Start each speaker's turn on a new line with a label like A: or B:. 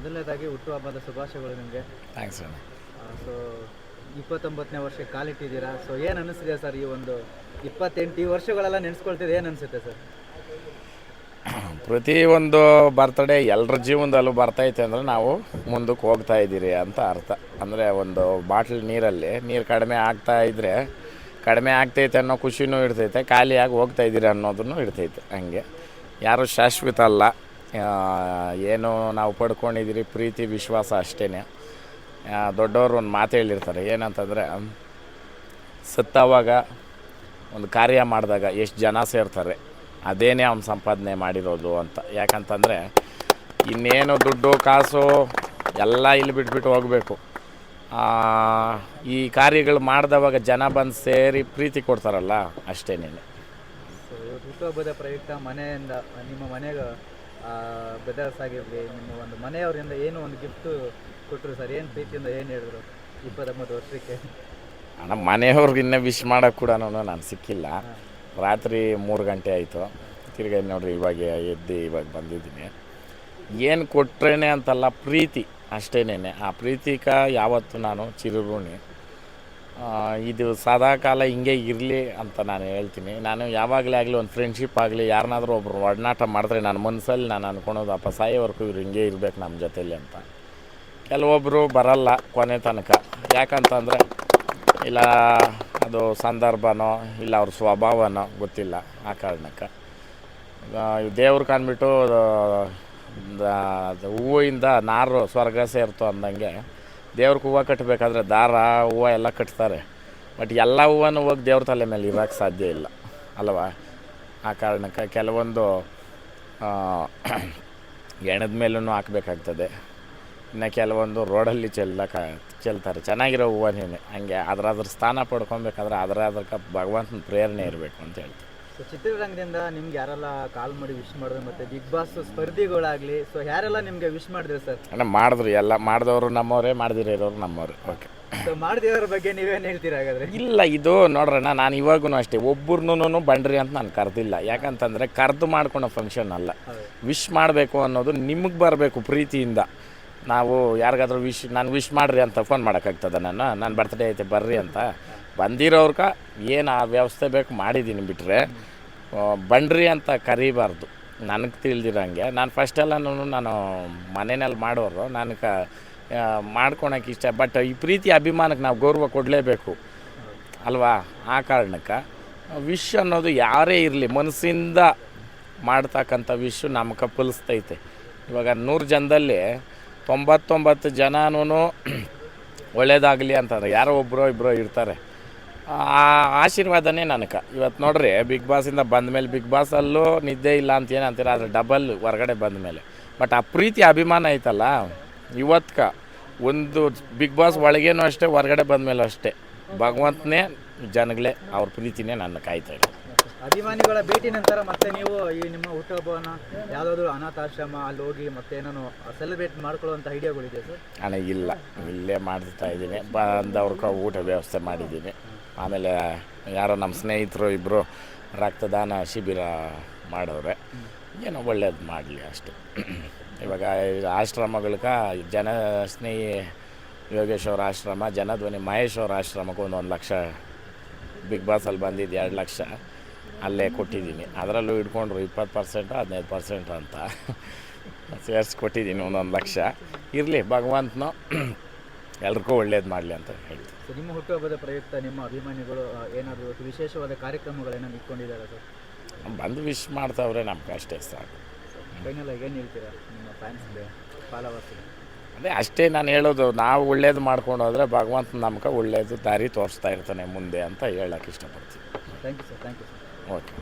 A: ಮೊದಲನೇದಾಗಿ ಹುಟ್ಟುಹಬ್ಬದ ಶುಭಾಶಯಗಳು ನಿಮಗೆ.
B: ಥ್ಯಾಂಕ್ಸ್ ಸರ್
A: ಸೊ ಇಪ್ಪತ್ತೊಂಬತ್ತನೇ ವರ್ಷಕ್ಕೆ ಕಾಲಿಟ್ಟಿದ್ದೀರಾ? ಸೊ ಏನು ಅನಿಸ್ತಿದೆ ಸರ್ ಈ ಒಂದು ಇಪ್ಪತ್ತೆಂಟು ಈ ವರ್ಷಗಳೆಲ್ಲ ನೆನೆಸ್ಕೊಳ್ತಿದ್ದೆ ಏನು ಅನಿಸುತ್ತೆ ಸರ್?
B: ಪ್ರತಿ ಒಂದು ಬರ್ತಡೇ ಎಲ್ಲರ ಜೀವನದಲ್ಲೂ ಬರ್ತೈತೆ ಅಂದರೆ ನಾವು ಮುಂದಕ್ಕೆ ಹೋಗ್ತಾ ಇದ್ದೀರಿ ಅಂತ ಅರ್ಥ. ಅಂದರೆ ಒಂದು ಬಾಟ್ಲ್ ನೀರಲ್ಲಿ ನೀರು ಕಡಿಮೆ ಆಗ್ತಾ ಇದ್ದರೆ ಕಡಿಮೆ ಆಗ್ತೈತೆ ಅನ್ನೋ ಖುಷಿನೂ ಇರ್ತೈತೆ ಖಾಲಿಯಾಗಿ ಹೋಗ್ತಾ ಇದ್ದೀರಿ ಅನ್ನೋದನ್ನು ಇರ್ತೈತೆ ಹಂಗೆ. ಯಾರು ಶಾಶ್ವತ ಅಲ್ಲ. ಏನು ನಾವು ಪಡ್ಕೊಂಡಿದ್ದೀರಿ, ಪ್ರೀತಿ, ವಿಶ್ವಾಸ ಅಷ್ಟೇ ದೊಡ್ಡವರು ಒಂದು ಮಾತು ಹೇಳಿರ್ತಾರೆ, ಏನಂತಂದರೆ, ಸತ್ತವಾಗ ಒಂದು ಕಾರ್ಯ ಮಾಡಿದಾಗ ಎಷ್ಟು ಜನ ಸೇರ್ತಾರೆ, ಅದೇನೇ ಅವ್ನು ಸಂಪಾದನೆ ಮಾಡಿರೋದು ಅಂತ. ಯಾಕಂತಂದರೆ, ಇನ್ನೇನು ದುಡ್ಡು, ಕಾಸು, ಎಲ್ಲ ಇಲ್ಲಿ ಬಿಟ್ಬಿಟ್ಟು ಹೋಗಬೇಕು. ಈ ಕಾರ್ಯಗಳು ಮಾಡಿದವಾಗ ಜನ ಬಂದು ಸೇರಿ ಪ್ರೀತಿ ಕೊಡ್ತಾರಲ್ಲ ಅಷ್ಟೇನೇನೆ
A: ನೀನು ಪ್ರಯುಕ್ತ ಮನೆಯಿಂದ, ನಿಮ್ಮ ಮನೆಗೆ ಬ್ರದರ್ಸ್ ಆಗಿರಲಿ ನಿಮ್ಮ ಒಂದು ಮನೆಯವರಿಂದ ಏನು ಒಂದು ಗಿಫ್ಟು ಕೊಟ್ಟರು ಸರ್ ಏನು ಪ್ರೀತಿಯಿಂದ ಏನು ಹೇಳಿದ್ರು ಇಪ್ಪತ್ತೊಂಬತ್ತು ವರ್ಷಕ್ಕೆ?
B: ಅಣ್ಣ ಮನೆಯವ್ರಿಗೆ ಇನ್ನೂ ವಿಶ್ ಮಾಡೋಕ್ಕೆ ಕೂಡ ನಾನು ಸಿಕ್ಕಿಲ್ಲ. ರಾತ್ರಿ ಮೂರು ಗಂಟೆ ಆಯಿತು. ತಿರ್ಗಿ ನೋಡ್ರಿ ಇವಾಗ ಎದ್ದು ಇವಾಗ ಬಂದಿದ್ದೀನಿ. ಏನು ಕೊಟ್ಟರೇನೆ ಅಂತಲ್ಲ ಪ್ರೀತಿ ಅಷ್ಟೇನೇನೆ. ಆ ಪ್ರೀತಿಕ ಯಾವತ್ತು ನಾನು ಚಿರಋಣಿ. ಆ, ಇದು ಸದಾ ಕಾಲ ಹಿಂಗೆ ಇರಲಿ ಅಂತ ನಾನು ಹೇಳ್ತೀನಿ. ನಾನು ಯಾವಾಗಲೇ ಆಗಲಿ ಒಂದು ಫ್ರೆಂಡ್ಶಿಪ್ ಆಗಲಿ ಯಾರನ್ನಾದರೂ ಒಬ್ಬರು ಒಡನಾಟ ಮಾಡಿದ್ರೆ ನನ್ನ ಮನಸ್ಸಲ್ಲಿ ನಾನು ಅನ್ಕೊಳೋದು, ಅಪ್ಪ, ಸಾಯೋವರೆಗೂ ಇವ್ರು ಹಿಂಗೆ ಇರಬೇಕು ನಮ್ಮ ಜೊತೆಯಲ್ಲಿ ಅಂತ. ಕೆಲವೊಬ್ಬರು ಬರಲ್ಲ ಕೊನೆ ತನಕ. ಯಾಕಂತಂದರೆ, ಇಲ್ಲ ಅದು ಸಂದರ್ಭನೋ, ಇಲ್ಲ ಅವ್ರ ಸ್ವಭಾವನೋ ಗೊತ್ತಿಲ್ಲ ಆ ಕಾರಣಕ್ಕೆ. ದೇವ್ರು ಕಂಡ್ಬಿಟ್ಟು ಹೂವಿಂದ ನಾರು, ಸ್ವರ್ಗ ಸೇರ್ತು ಅಂದಂಗೆ ದೇವ್ರಿಗೆ ಹೂವು ಕಟ್ಟಬೇಕಾದ್ರೆ ದಾರ, ಹೂವು ಎಲ್ಲ ಕಟ್ತಾರೆ. ಬಟ್ ಎಲ್ಲ ಹೂವನ್ನು ಹೋಗಿ ದೇವ್ರ ತಲೆ ಮೇಲೆ ಇರೋಕ್ಕೆ ಸಾಧ್ಯ ಇಲ್ಲ, ಅಲ್ವಾ? ಆ ಕಾರಣಕ್ಕೆ ಕೆಲವೊಂದು ಎಣದ ಮೇಲೂ ಹಾಕಬೇಕಾಗ್ತದೆ. ಇನ್ನು ಕೆಲವೊಂದು ರೋಡಲ್ಲಿ ಚೆಲ್ಲಕ ಚೆಲ್ತಾರೆ. ಚೆನ್ನಾಗಿರೋ ಹೂವನೇನೆ, ಹಂಗೆ ಅದರ ಅದ್ರ ಸ್ಥಾನ ಪಡ್ಕೊಬೇಕಾದ್ರೆ ಅದಕ್ಕೆ ಭಗವಂತನ ಪ್ರೇರಣೆ ಇರಬೇಕು ಅಂತ ಹೇಳ್ತೀನಿ.
A: ಸೊ ಚಿತ್ರರಂಗದಿಂದ ನಿಮ್ಗೆ ಯಾರೆಲ್ಲ ಕಾಲ್ ಮಾಡಿ ವಿಶ್ ಮಾಡಿದ್ರು ಮತ್ತೆ ಬಿಗ್ ಬಾಸ್ ಸ್ಪರ್ಧಿಗಳಾಗ್ಲಿ ಸೊ ಯಾರೆಲ್ಲ ನಿಮಗೆ ವಿಶ್ ಮಾಡಿದ್ರು ಸರ್
B: ಅಣ್ಣ ಮಾಡಿದ್ರು ಎಲ್ಲ ಮಾಡಿದವರು ನಮ್ಮವರೇ ಮಾಡದಿರೋರು ನಮ್ಮವ್ರೆ ಓಕೆ
A: ಸೊ ಮಾಡಿದವ್ರ ಬಗ್ಗೆ ನೀವೇನು ಹೇಳ್ತೀರಾ ಹಾಗಾದ್ರೆ?
B: ಇಲ್ಲ ಇದು ನೋಡ್ರಣ್ಣ ನಾನು ಇವಾಗೂ ಅಷ್ಟೇ ಒಬ್ಬರನ್ನೂ ಬಂಡ್ರಿ ಅಂತ ನಾನು ಕರೆದಿಲ್ಲ. ಯಾಕಂತಂದರೆ ಕರೆದು ಮಾಡ್ಕೊಳೋ ಫಂಕ್ಷನ್ ಅಲ್ಲ. ವಿಶ್ ಮಾಡಬೇಕು ಅನ್ನೋದು ನಿಮಗೆ ಬರಬೇಕು ಪ್ರೀತಿಯಿಂದ. ನಾವು ಯಾರಿಗಾದ್ರೂ ವಿಶ್ ನಾನು ವಿಶ್ ಮಾಡ್ರಿ ಅಂತ ಫೋನ್ ಮಾಡೋಕ್ಕಾಗ್ತದೆ ನಾನು ನನ್ನ ಬರ್ತ್ಡೇ ಐತೆ ಬರ್ರಿ ಅಂತ. ಬಂದಿರೋರ್ಗ ಏನು ಆ ವ್ಯವಸ್ಥೆ ಬೇಕು ಮಾಡಿದ್ದೀನಿ ಬಿಟ್ಟರೆ ಬಂಡ್ರಿ ಅಂತ ಕರಿಬಾರ್ದು. ನನಗೆ ತಿಳಿದಿರೋಂಗೆ. ನಾನು ಫಸ್ಟೆಲ್ಲನೂ ನಾನು ಮನೆಯಲ್ಲಿ ಮಾಡೋರು. ನನಗೆ ಮಾಡ್ಕೊಳಕ್ಕೆ ಇಷ್ಟ. ಬಟ್ ಈ ಪ್ರೀತಿ ಅಭಿಮಾನಕ್ಕೆ ನಾವು ಗೌರವ ಕೊಡಲೇಬೇಕು. ಅಲ್ವಾ? ಆ ಕಾರಣಕ್ಕೆ ವಿಶ್ ಅನ್ನೋದು ಯಾರೇ ಇರಲಿ, ಮನಸ್ಸಿಂದ ಮಾಡ್ತಕ್ಕಂಥ ವಿಶ್ ನಮ್ಮ ಕಪ್ಪಲಿಸ್ತೈತೆ ಇವಾಗ ನೂರು ಜನದಲ್ಲಿ ತೊಂಬತ್ತೊಂಬತ್ತು ಜನನೂ ಒಳ್ಳೇದಾಗಲಿ ಅಂತಂದ್ರೆ ಯಾರೋ ಒಬ್ಬರೋ ಇಬ್ಬರೋ ಇರ್ತಾರೆ. ಆ ಆಶೀರ್ವಾದನೇ ನನಗೆ. ಇವತ್ತು ನೋಡ್ರಿ ಬಿಗ್ ಬಾಸಿಂದ ಬಂದ ಮೇಲೆ ಬಿಗ್ ಬಾಸಲ್ಲೂ ನಿದ್ದೆ ಇಲ್ಲ ಅಂತ ಏನು ಅಂತೀರ ಆದರೆ ಡಬಲ್ ಹೊರಗಡೆ ಬಂದ ಮೇಲೆ. ಬಟ್ ಆ ಪ್ರೀತಿ ಅಭಿಮಾನ ಐತಲ್ಲ ಇವತ್ಕ ಒಂದು ಬಿಗ್ ಬಾಸ್ ಒಳಗೇನು ಅಷ್ಟೇ ಹೊರಗಡೆ ಬಂದ ಮೇಲೂ ಅಷ್ಟೇ. ಭಗವಂತನೇ ಜನಗಳೇ ಅವ್ರ ಪ್ರೀತಿನೇ ನನ್ನ ಕಾಯ್ತಾ ಇದೆ
A: ಅಭಿಮಾನಿಗಳ ಭೇಟಿ ನಂತರ ಮತ್ತೆ ನೀವು ಈ ನಿಮ್ಮ ಹುಟ್ಟುಹಬ್ಬವನ್ನು ಯಾವುದಾದ್ರೂ ಅನಾಥಾಶ್ರಮ ಅಲ್ಲಿ ಹೋಗಿ ಮತ್ತೆ ಏನೋ ಸೆಲೆಬ್ರೇಟ್ ಮಾಡ್ಕೊಳ್ಳುವಂಥ ಐಡಿಯಾಗಳಿದೆ ಸರ್?
B: ಇಲ್ಲ. ಇಲ್ಲೇ ಮಾಡ್ತಾ ಇದ್ದೀನಿ. ಬಂದವ್ರಿಗೆ ಊಟ ವ್ಯವಸ್ಥೆ ಮಾಡಿದ್ದೀನಿ. ಆಮೇಲೆ ಯಾರೋ ನಮ್ಮ ಸ್ನೇಹಿತರು ಇಬ್ಬರು ರಕ್ತದಾನ ಶಿಬಿರ ಮಾಡವ್ರೆ ಏನೋ ಒಳ್ಳೇದು ಮಾಡಲಿ ಅಷ್ಟೆ. ಇವಾಗ ಈ ಆಶ್ರಮಗಳ್ಗೆ ಜನ ಸ್ನೇಹಿ ಯೋಗೇಶ್ವರ ಆಶ್ರಮ, ಜನಧ್ವನಿ ಮಹೇಶ್ವರ ಆಶ್ರಮಕ್ಕೆ ಒಂದು ಒಂದು ಲಕ್ಷ ಬಿಗ್ ಬಾಸಲ್ಲಿ ಬಂದಿದ್ದು ಎರಡು ಲಕ್ಷ ಅಲ್ಲೇ ಕೊಟ್ಟಿದ್ದೀನಿ. ಅದರಲ್ಲೂ ಇಟ್ಕೊಂಡ್ರು ಇಪ್ಪತ್ತು ಪರ್ಸೆಂಟು ಹದಿನೈದು ಪರ್ಸೆಂಟ್ ಅಂತ. ಸೇರಿಸಿ ಕೊಟ್ಟಿದ್ದೀನಿ ಒಂದೊಂದು ಲಕ್ಷ. ಇರಲಿ ಭಗವಂತನು ಎಲ್ರಿಗೂ ಒಳ್ಳೇದು ಮಾಡಲಿ ಅಂತ ಹೇಳ್ತೀನಿ
A: ಸೊ ನಿಮ್ಮ ಹುಟ್ಟುಹಬ್ಬದ ಪ್ರಯುಕ್ತ ನಿಮ್ಮ ಅಭಿಮಾನಿಗಳು ಆ, ಏನಾದರೂ ವಿಶೇಷವಾದ ಕಾರ್ಯಕ್ರಮಗಳೇನಾದ್ರು ಇಟ್ಕೊಂಡಿದ್ದಾರೆ ಸರ್?
B: ಬಂದು ವಿಶ್ ಮಾಡ್ತಾವ್ರೆ ನಮ್ಗೆ ಅಷ್ಟೇ ಸಾಕು.
A: ಫೈನಲ್ ಆಗಿ ಏನು ಹೇಳ್ತೀರಾ ನಿಮ್ಮ ಫ್ಯಾನ್ಸ್ಗೆ ಫಾಲೋವರ್ಸ್
B: ಅದೇ ಅಷ್ಟೇ ನಾನು ಹೇಳೋದು ನಾವು ಒಳ್ಳೇದು ಮಾಡ್ಕೊಂಡು ಹೋದರೆ ಭಗವಂತ ನಮ್ಗೆ ಒಳ್ಳೇದು ದಾರಿ ತೋರಿಸ್ತಾ ಇರ್ತಾನೆ ಮುಂದೆ ಅಂತ ಹೇಳೋಕ್ಕೆ ಇಷ್ಟಪಡ್ತೀನಿ.
A: Thank you sir thank you sir
B: okay